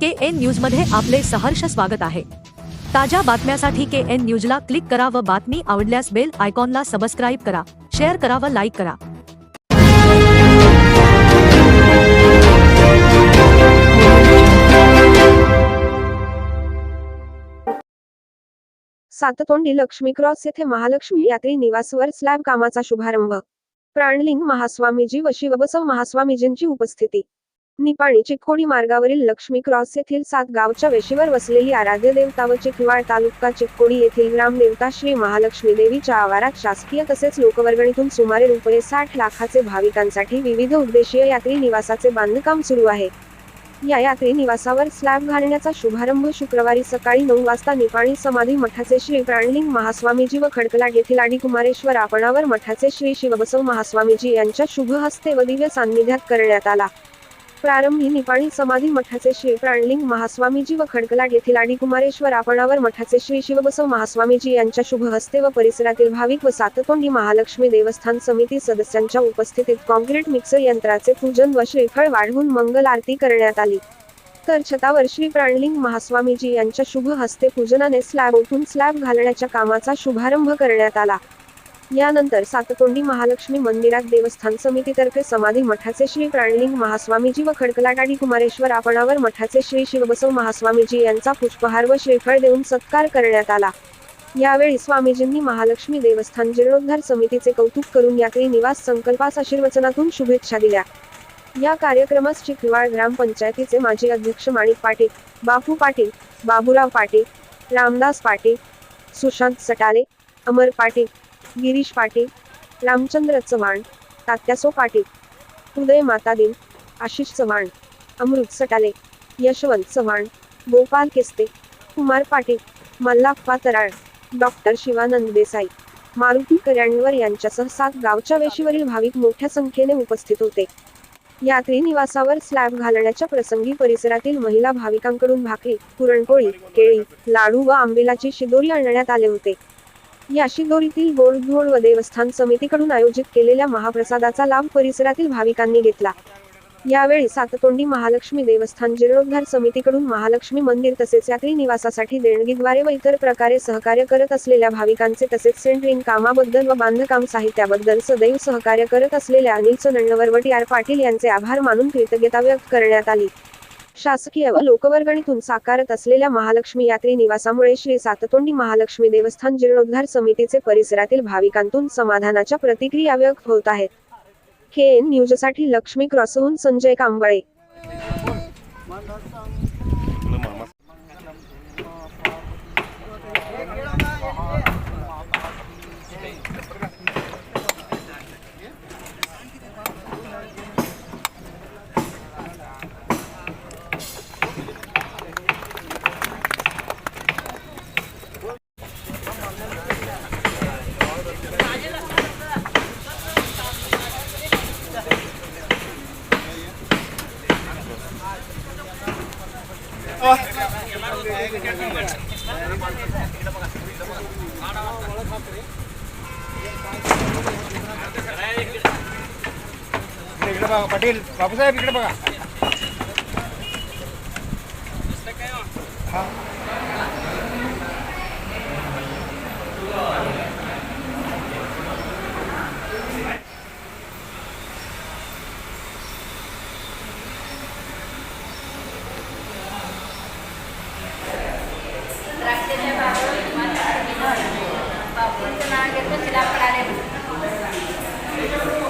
के N न्यूजमध्ये आपले सहर्ष स्वागत आहे. ताज्या बातम्यासाठी के एन न्यूजला क्लिक करा व बातमी आवडल्यास बेल आयकॉनला सबस्क्राईब करा. शेअर करा व लाईक करा. साततोंडी लक्ष्मी क्रॉस येथे महालक्ष्मी यात्री निवासवर स्लॅब कामाचा शुभारंभ. प्राणलिंग महास्वामीजी व शिवबसव महास्वामीजींची उपस्थिती. निपाणी चिखोडी मार्गावरील लक्ष्मी क्रॉस येथील सात गावच्या वेशीवर वसलेली आराध्य देवता व चिखवाड तालुका चिखोडी येथील ग्रामदेवता श्री महालक्ष्मी देवीच्या आवारात शासकीय तसेच लोकवर्गणीतून सुमारे रुपये साठ लाखाचे भाविकांसाठी विविध उद्देशीय यात्री निवासाचे बांधकाम सुरू आहे. या यात्री निवासावर स्लॅब घालण्याचा शुभारंभ शुक्रवारी सकाळी नऊ वाजता निपाणी समाधी मठाचे श्री प्राणलिंग महास्वामीजी व खडकलाट येथील आडीकुमारेश्वर आपणावर मठाचे श्री शिवबसव महास्वामीजी यांच्या शुभ हस्ते व दिव्य सान्निध्यात करण्यात आला. प्रारंभी निपाणी समाधी मठाचे श्री प्राणलिंग महास्वामीजी व खडकलाट येथील आडी कुमारेश्वर आपणावर मठाचे श्री शिवबसव महास्वामीजी यांच्या शुभ हस्ते व परिसरातील भाविक व साततोंडी महालक्ष्मी देवस्थान समिती सदस्यांच्या उपस्थितीत कॉन्क्रीट मिक्सर यंत्राचे पूजन व श्रीफळ वाढवून मंगल आरती करण्यात आली. तर छतावर श्री प्राणलिंग महास्वामीजी यांच्या शुभ हस्ते पूजनाने स्लॅब उठून स्लॅब घालण्याच्या कामाचा शुभारंभ करण्यात आला. यानंतर सातकोंडी महालक्ष्मी मंदिरात देवस्थान समितीतर्फे समाधी मठाचे श्री प्राणलिंग महास्वामीजी व खडकलाटाडी कुमारेश्वर आपणावर मठाचे श्री शिवबसव महास्वामीजी यांचा पुष्पहार व श्रीफळ देऊन सत्कार करण्यात आला. यावेळी स्वामीजींनी महालक्ष्मी देवस्थान जीर्णोद्धार समितीचे कौतुक करून यात्री निवास संकल्पास आशीर्वचनातून शुभेच्छा दिल्या. या कार्यक्रमास चिखलवाड ग्रामपंचायतीचे माजी अध्यक्ष माणिक पाटील बापू पाटील बाबूराव पाटील रामदास पाटील सुशांत सटाले अमर पाटील गिरीश पाटील रामचंद्र चव्हाण तात्यासो पाटील उदय मातादीन आशिष चव्हाण अमृत सटाले यशवंत चव्हाण गोपाल केस्ते कुमार पाटील मल्लाप्पा तराळ डॉक्टर शिवानंद देसाई मारुती कर्यांवर यांच्यासह सात गावच्या वेशीवरील भाविक मोठ्या संख्येने उपस्थित होते. यात्री निवासावर स्लॅब घालण्याच्या प्रसंगी परिसरातील महिला भाविकांकडून भाकरी पुरणपोळी केळी लाडू व आंबेलाची शिदोरी आणण्यात आले होते. याशिदोरीतील शिदोरीतील व देवस्थान समितीकडून आयोजित केलेल्या महाप्रसादाचा लाभ परिसरातील भाविकांनी घेतला. यावेळी साततोंडी महालक्ष्मी देवस्थान जीर्णोद्धार समितीकडून महालक्ष्मी मंदिर तसेच यात्री निवासासाठी देणगीद्वारे व इतर प्रकारे सहकार्य करत असलेल्या भाविकांचे तसेच सेंट्रिंग कामाबद्दल व बांधकाम साहित्याबद्दल सदैव सहकार्य करत असलेल्या अनिल चनण्णवर व टी आर पाटील यांचे आभार मानून कृतज्ञता व्यक्त करण्यात आली. शासकीय व लोकवर्गणीतून साकारत असलेल्या महालक्ष्मी यात्री निवासामुळे श्री साततोंडी महालक्ष्मी देवस्थान जीर्णोद्धार समितीचे परिसरातील भाविकांतून समाधानाच्या प्रतिक्रिया व्यक्त होत आहेत. के एन न्यूजसाठी लक्ष्मी क्रॉसहून संजय कांबळे. इकडे बघा पाटील बापूसाहेब इकडे बघा हा. Muchas gracias por la palabra.